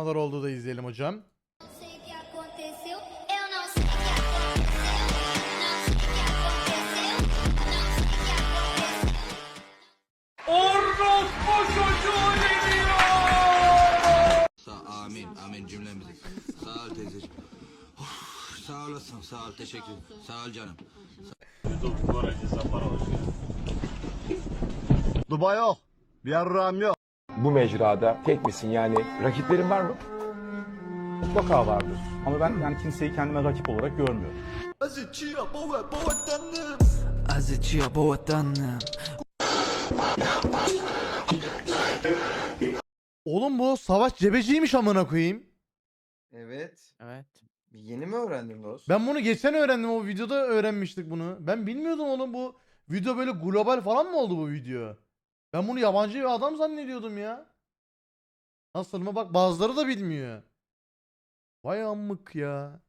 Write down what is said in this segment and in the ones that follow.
kadar olduğu da izleyelim hocam. sei o que aconteceu. Eu não sei o que aconteceu. Não sei o que aconteceu. Não sei o que aconteceu. Sa amin, amin cümlemizi. Sağ ol teyzeciğim. Of, sağ olasın, sağ ol, teşekkür. Sağ ol canım. Dubai yok. Bir yarrağım yok. Bu mecrada tek misin yani rakiplerin var mı? Mutlaka vardır. Ama ben yani kimseyi kendime rakip olarak görmüyorum. Oğlum bu savaş cebeciymiş amına koyayım. Evet. Evet. Yeni mi öğrendin dost? Ben bunu geçen öğrendim o videoda öğrenmiştik bunu. Ben bilmiyordum oğlum bu video böyle global falan mı oldu bu video? Ben bunu yabancı bir adam zannediyordum ya. Nasıl mı bak bazıları da bilmiyor. Vay amık ya.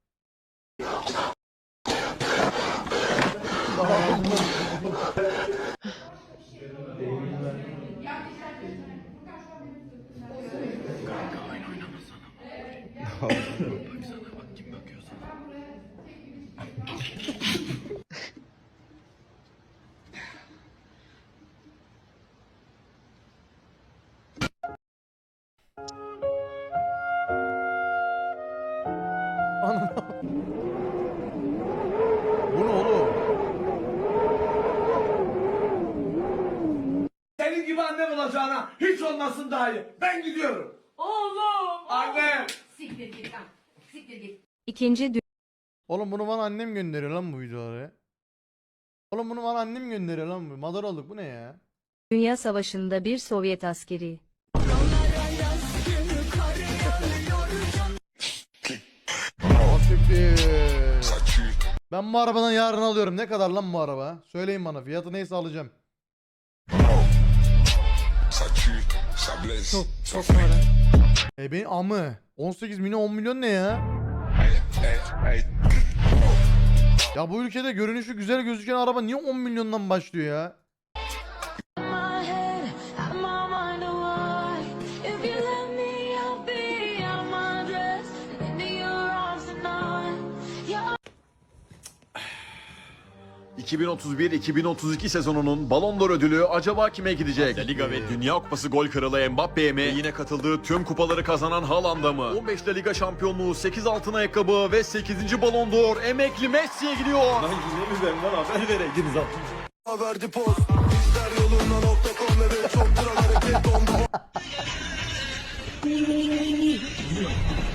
Senin gibi annem olacağına hiç olmasın daha iyi. Ben gidiyorum. Oğlum. Annem. Siktir git lan. Siktir git. İkinci Oğlum bunu bana annem gönderiyor lan bu videoları. Oğlum bunu bana annem gönderiyor lan bu. Madar olduk bu ne ya? Dünya Savaşı'nda bir Sovyet askeri. Ben bu arabadan yarın alıyorum. Ne kadar lan bu araba? Söyleyin bana. Fiyatı neyse alacağım. Çok, çok para. E benim amı. 18 milyon 10 milyon ne ya? Ya bu ülkede görünüşü güzel gözüken araba niye 10 milyondan başlıyor ya? 2031-2032 sezonunun Ballon d'Or ödülü acaba kime gidecek? La Liga ve Dünya Kupası gol kralı Mbappe'ye mi? Yine katıldığı tüm kupaları kazanan Haaland'a mı? 15 La Liga şampiyonluğu, 8 altın ayakkabı ve 8. Ballon d'Or emekli Messi'ye gidiyor.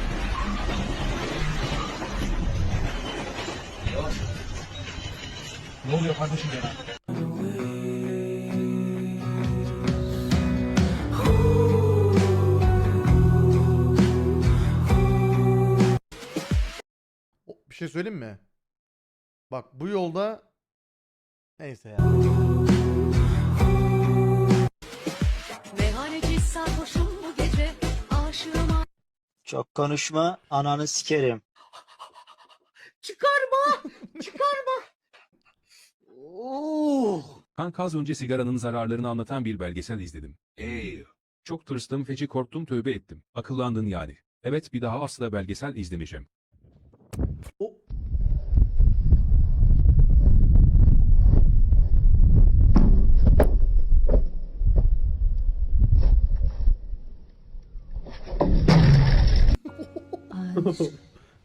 O- Bir şey söyleyeyim mi? Bak bu yolda neyse ya. Çok konuşma ananı sikerim. Kanka az önce sigaranın zararlarını anlatan bir belgesel izledim. Eee. Çok tırstım feci korktum tövbe ettim. Akıllandın yani. Evet bir daha asla belgesel izlemeyeceğim. O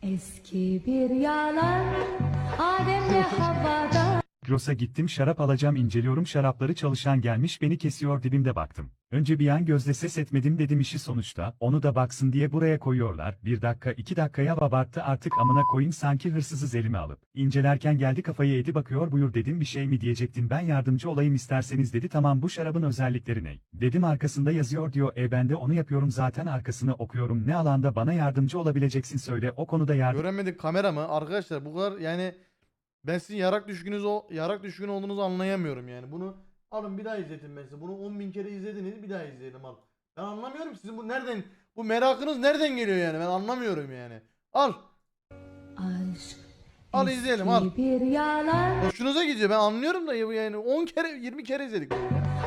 Eski bir yalan Adem'le Havva'da Gross'a gittim şarap alacağım inceliyorum şarapları çalışan gelmiş beni kesiyor dibimde baktım. Önce bir an gözle ses etmedim dedim işi sonuçta onu da baksın diye buraya koyuyorlar. Bir dakika iki dakikaya abarttı artık amına koyayım sanki hırsızız elime alıp. İncelerken geldi kafayı edi bakıyor buyur dedim bir şey mi diyecektin ben yardımcı olayım isterseniz dedi tamam bu şarabın özellikleri ne? Dedim arkasında yazıyor diyor e ben de onu yapıyorum zaten arkasını okuyorum ne alanda bana yardımcı olabileceksin söyle o konuda yardım. göremedik kamera mı? Arkadaşlar bu kadar yani ben sizin yarak düşkünüz o yarak düşkün olduğunuzu anlayamıyorum yani. Bunu alın bir daha izletin ben size. Bunu 10 bin kere izlediniz bir daha izleyelim al. Ben anlamıyorum sizin bu nereden bu merakınız nereden geliyor yani ben anlamıyorum yani. Al. Aşk Al izleyelim al. bir yalan Hoşunuza gidiyor ben anlıyorum da yani 10 kere 20 kere izledik.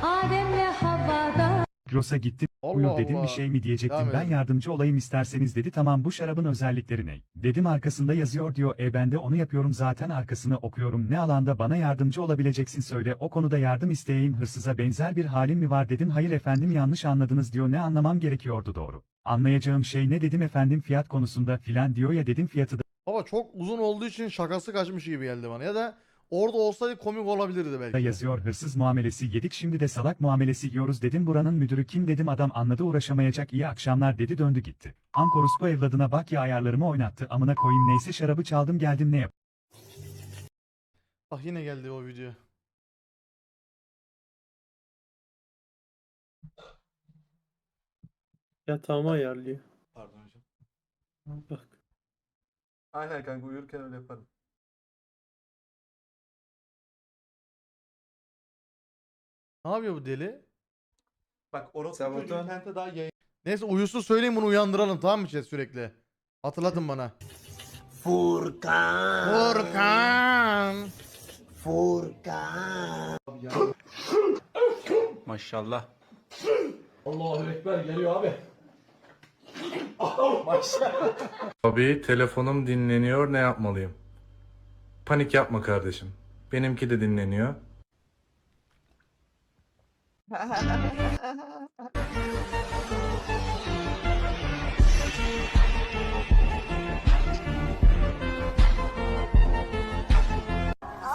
Adem'le Havva'da Migros'a gittim. Allah Buyur dedim Allah. bir şey mi diyecektim Devam ben edelim. yardımcı olayım isterseniz dedi tamam bu şarabın özellikleri ne? Dedim arkasında yazıyor diyor e ben de onu yapıyorum zaten arkasını okuyorum ne alanda bana yardımcı olabileceksin söyle o konuda yardım isteyeyim hırsıza benzer bir halim mi var dedim hayır efendim yanlış anladınız diyor ne anlamam gerekiyordu doğru. Anlayacağım şey ne dedim efendim fiyat konusunda filan diyor ya dedim fiyatı da Baba çok uzun olduğu için şakası kaçmış gibi geldi bana. Ya da orada olsaydı komik olabilirdi belki. yazıyor hırsız muamelesi yedik şimdi de salak muamelesi yiyoruz dedim buranın müdürü kim dedim adam anladı uğraşamayacak iyi akşamlar dedi döndü gitti. Ankorus bu evladına bak ya ayarlarımı oynattı amına koyayım neyse şarabı çaldım geldim ne yap. Bak yine geldi o video. Yatağımı ayarlıyor. Pardon hocam. Bak. Aynen kanka uyurken öyle yaparım. Ne yapıyor bu deli? Bak Sabotan. internette daha yayın. Neyse uyusun söyleyin bunu uyandıralım tamam mı chat sürekli? Hatırlatın bana. Furkan. Furkan. Furkan. Maşallah. Allahu Ekber geliyor abi. Abi telefonum dinleniyor ne yapmalıyım? Panik yapma kardeşim. Benimki de dinleniyor.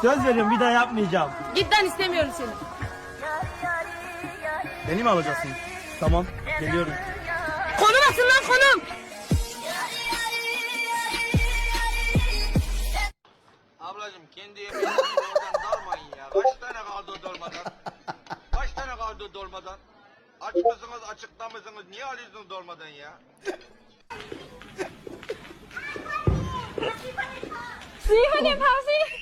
Söz veriyorum bir daha yapmayacağım. Lan istemiyorum seni. Beni mi alacaksın? Tamam geliyorum. Konum atın lan konum. Ablacım kendi oradan dalmayın ya. Kaç tane kaldı o o dolmadan? Aç mısınız açıkta mısınız? Niye alıyorsunuz dolmadan ya? Hadi Pavsi.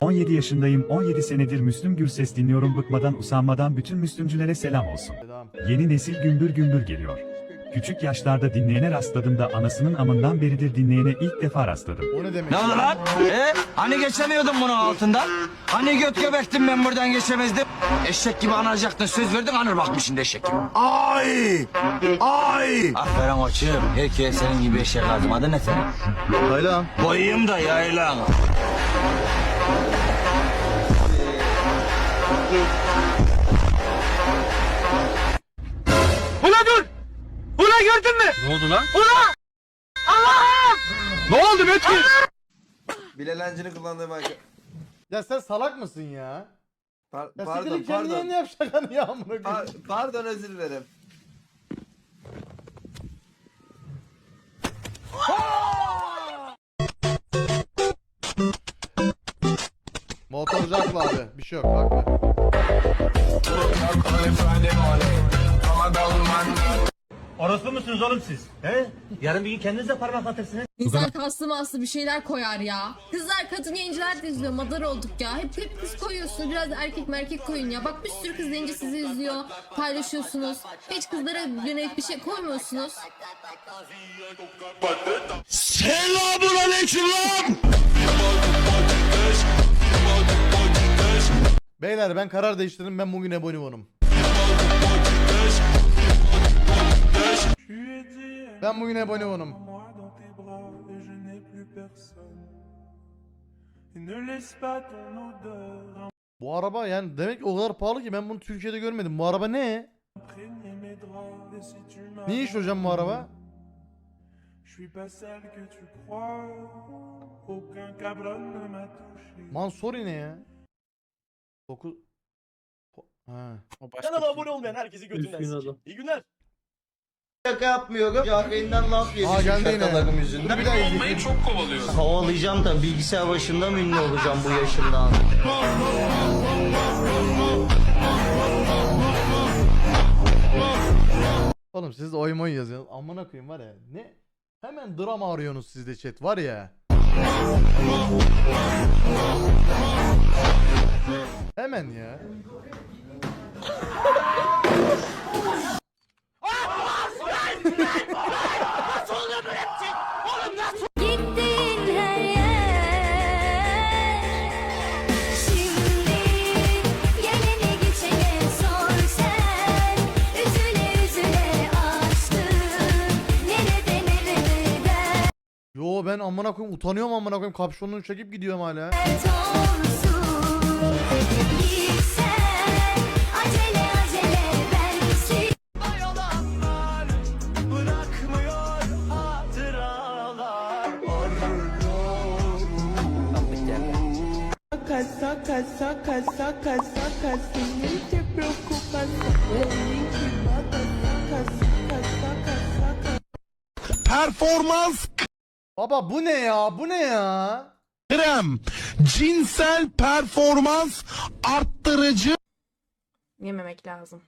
17 yaşındayım 17 senedir Müslüm Gürses dinliyorum bıkmadan usanmadan bütün Müslümcülere selam olsun. Yeni nesil gümbür gümbür geliyor. Küçük yaşlarda dinleyene rastladım da anasının amından beridir dinleyene ilk defa rastladım. O ne demek? Ne oldu lan? Ee, hani geçemiyordun bunun altından? Hani göt göbektin ben buradan geçemezdim? Eşek gibi anacaktın söz verdin anır bakmışsın eşek gibi. Ay! Ay! Aferin koçum. Herkese senin gibi eşek lazım. Adı ne senin? Yaylan. Koyayım da yaylan. Ula dur! Ula gördün mü? Ne oldu lan? Ula! Allah'ım! Ne oldu Metin? Bilal Hancı'nın kullandığı marka. Ya sen salak mısın ya? Par- Ya pardon pardon. yayını yap şakanı ya amına koyayım. Pa- pardon özür dilerim. Motorcu haklı abi. Bir şey yok haklı. Orası mısınız oğlum siz? He? Yarın bir gün kendiniz de parmak atırsınız. İnsan kaslı maslı bir şeyler koyar ya. Kızlar kadın yayıncılar da izliyor. Madar olduk ya. Hep hep kız koyuyorsunuz. Biraz erkek merkek koyun ya. Bak bir sürü kız yayıncı sizi izliyor. Paylaşıyorsunuz. Hiç kızlara yönelik bir şey koymuyorsunuz. Beyler ben karar değiştirdim ben bugün Ebonibon'um. Ben bugün Ebonibon'um. Bu araba yani demek ki o kadar pahalı ki ben bunu Türkiye'de görmedim. Bu araba ne? Ne iş hocam bu araba? Mansori ne ya? 9 Ha. Kanala abone olmayan herkesi götünden sikeyim. İyi günler. Şaka yapmıyorum. Cahreyn'den laf yedim. Aa geldi yine. şakalarım yüzünden. bir daha izleyeyim. Kovalayacağım da bilgisayar başında mı ünlü olacağım bu yaşımda? Oğlum siz de oy moy yazıyorsunuz. Amına koyayım var ya. Ne? Hemen drama arıyorsunuz siz de chat var ya. Hemen ya. Nasıl oluyor böyle bir şey? Oğlum nasıl? Gittiğin Şimdi gelene geçene sor sen Üzüle üzüle aşkım Nerede nerede Yo ben amına koyayım utanıyorum amına koyayım kapşonunu çekip gidiyorum hala. dert olsun Performans Baba bu ne ya? Bu ne ya? krem. Cinsel performans arttırıcı. Yememek lazım.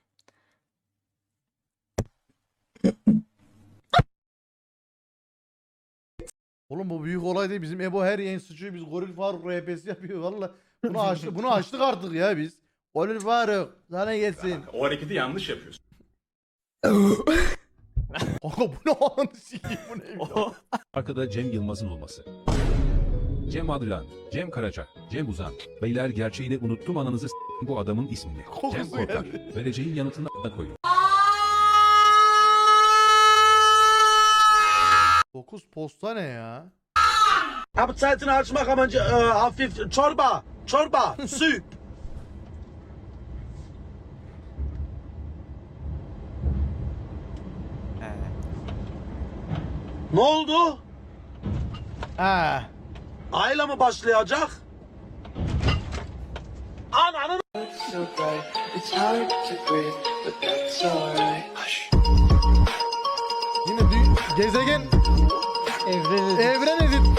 Oğlum bu büyük olay değil. Bizim Ebo her yayın sıçıyor. Biz Goril Faruk RP'si yapıyor valla. Bunu açtık, bunu açtık artık ya biz. Goril Faruk sana gelsin. O hareketi yanlış yapıyorsun. Kanka bu ne anı bu ne? Arkada Cem Yılmaz'ın olması. Cem Adrian, Cem Karaca, Cem Uzan. Beyler gerçeğini unuttum ananızı s- bu adamın ismini. Kokusu Cem Korkar. geldi. Vereceğin yanıtını da koyun. 9 posta ne ya? Kapsaytını açmak amacı e, hafif çorba. Çorba. Süt. Ne oldu? Ha. Ayla mı başlayacak? Ananın Yine dü- gezegen evren edit. Evren edit.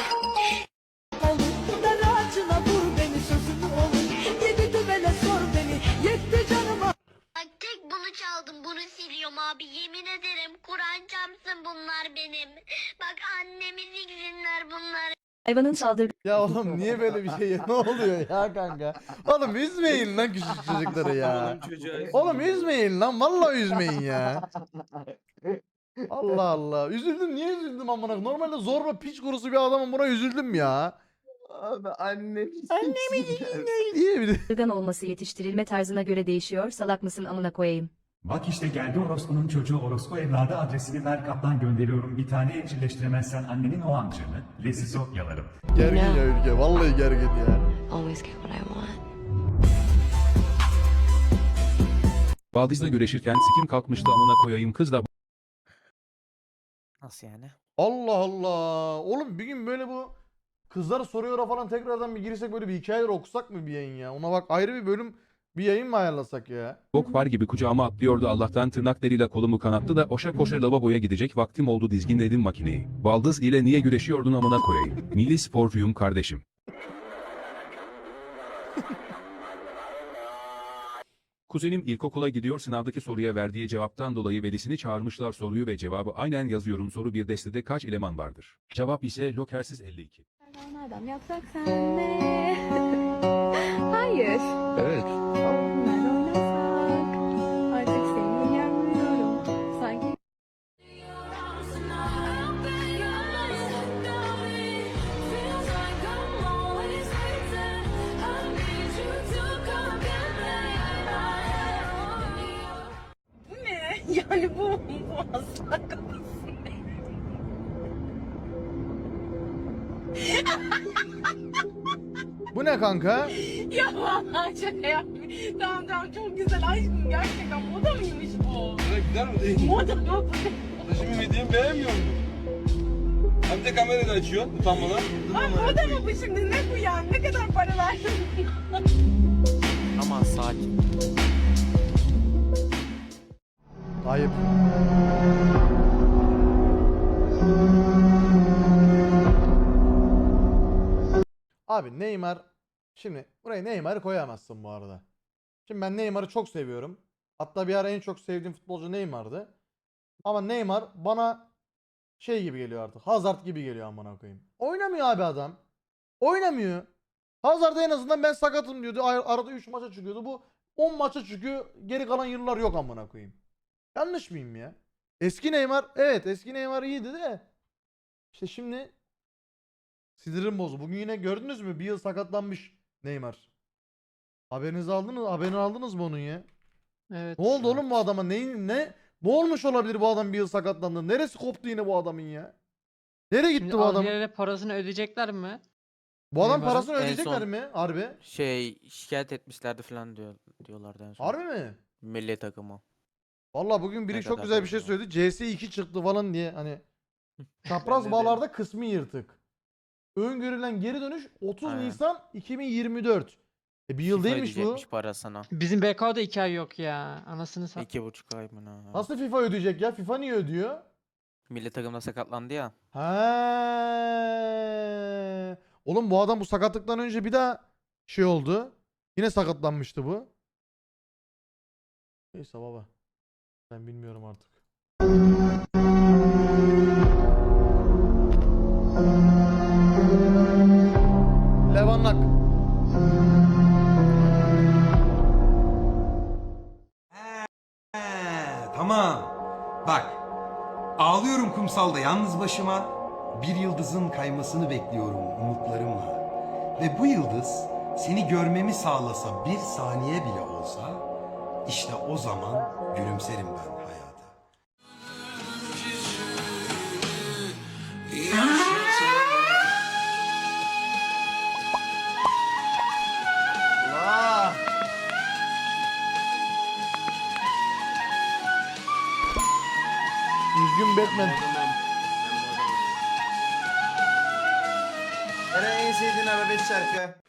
Bunlar. Hayvanın saldırı Ya oğlum niye böyle bir şey ya? Ne oluyor ya kanka? Oğlum üzmeyin lan küçük çocukları ya. Oğlum üzmeyin lan. Vallahi üzmeyin ya. Allah Allah. Üzüldüm. Niye üzüldüm amına? koyayım? Normalde zorba piç kurusu bir adamım buna üzüldüm ya. Abi annem. Annemi Niye bir de? Olması yetiştirilme tarzına göre değişiyor. Salak mısın amına koyayım. Bak işte geldi orospunun çocuğu orospu evladı adresini ver kaptan gönderiyorum bir tane evcilleştiremezsen annenin o amcını. Lezizo yalarım. Gergin ya ülke. Vallahi gergin ya. Always get what I want. Baldiz'le güreşirken sikim kalkmıştı amına koyayım kız da Nasıl yani? Allah Allah. Oğlum bir gün böyle bu kızlar soruyor falan tekrardan bir girsek böyle bir hikayeler okusak mı bir yayın ya? Ona bak ayrı bir bölüm bir yayın mı ayarlasak ya? bok var gibi kucağıma atlıyordu Allah'tan tırnaklarıyla kolumu kanattı da oşa koşa lavaboya gidecek vaktim oldu dizginledim makineyi. Baldız ile niye güreşiyordun amına koyayım. Milli sporcuyum kardeşim. Kuzenim ilkokula gidiyor sınavdaki soruya verdiği cevaptan dolayı velisini çağırmışlar soruyu ve cevabı aynen yazıyorum soru bir destede kaç eleman vardır? Cevap ise lokersiz 52. Nereden yapsak senle? Hayır. Evet. Nerede oynasak? Artık seni yenmiyorum. Sanki Yani bu, bu asla Bu ne kanka? Ya vallahi şaka yaptım. Tamam tamam çok güzel aşkım gerçekten moda mıymış bu? Güzel mi değil? Moda yok. Şimdi medium beğenmiyor musun? Hem de kamerayı da açıyor utanmadan. Ay moda mı bu şimdi ne bu ya? Ne kadar para verdin? Aman sakin. Ayıp. Abi Neymar şimdi buraya Neymar'ı koyamazsın bu arada. Şimdi ben Neymar'ı çok seviyorum. Hatta bir ara en çok sevdiğim futbolcu Neymar'dı. Ama Neymar bana şey gibi geliyor artık. Hazard gibi geliyor amına koyayım. Oynamıyor abi adam. Oynamıyor. Hazard en azından ben sakatım diyordu. Ar- Arada 3 maça çıkıyordu. Bu 10 maça çıkıyor. Geri kalan yıllar yok amına koyayım. Yanlış mıyım ya? Eski Neymar evet eski Neymar iyiydi de. İşte şimdi sinirim bozdu. Bugün yine gördünüz mü? Bir yıl sakatlanmış Neymar. Haberinizi aldınız, haberini aldınız mı onun ya? Evet. Ne oldu oğlum bu adama? Neyin ne? Ne olmuş olabilir bu adam bir yıl sakatlandı? Neresi koptu yine bu adamın ya? Nereye gitti bu adam? parasını ödeyecekler mi? Bu adam Neymar'ın parasını en ödeyecekler son- mi? Harbi. Şey şikayet etmişlerdi falan diyor diyorlardı en son. Harbi mi? Milli takımı. Valla bugün biri Ne çok kadar güzel bir şey doğru. söyledi. CS2 çıktı falan diye hani çapraz de bağlarda kısmi yırtık. Öngörülen geri dönüş 30 Aynen. Nisan 2024. E bir yıl FIFA değilmiş bu. ödeyecekmiş parasını. Bizim BK'da 2 ay yok ya. Anasını sat. İki buçuk ay mı ne? Nasıl FIFA ödeyecek ya? FIFA niye ödüyor? Milli takımda sakatlandı ya. He. Oğlum bu adam bu sakatlıktan önce bir daha şey oldu. Yine sakatlanmıştı bu. Neyse baba. Ben bilmiyorum artık. Başıma. Bir yıldızın kaymasını bekliyorum umutlarımla. Ve bu yıldız seni görmemi sağlasa bir saniye bile olsa işte o zaman gülümserim ben hayata. Üzgün Batman. Arabesk şarkı.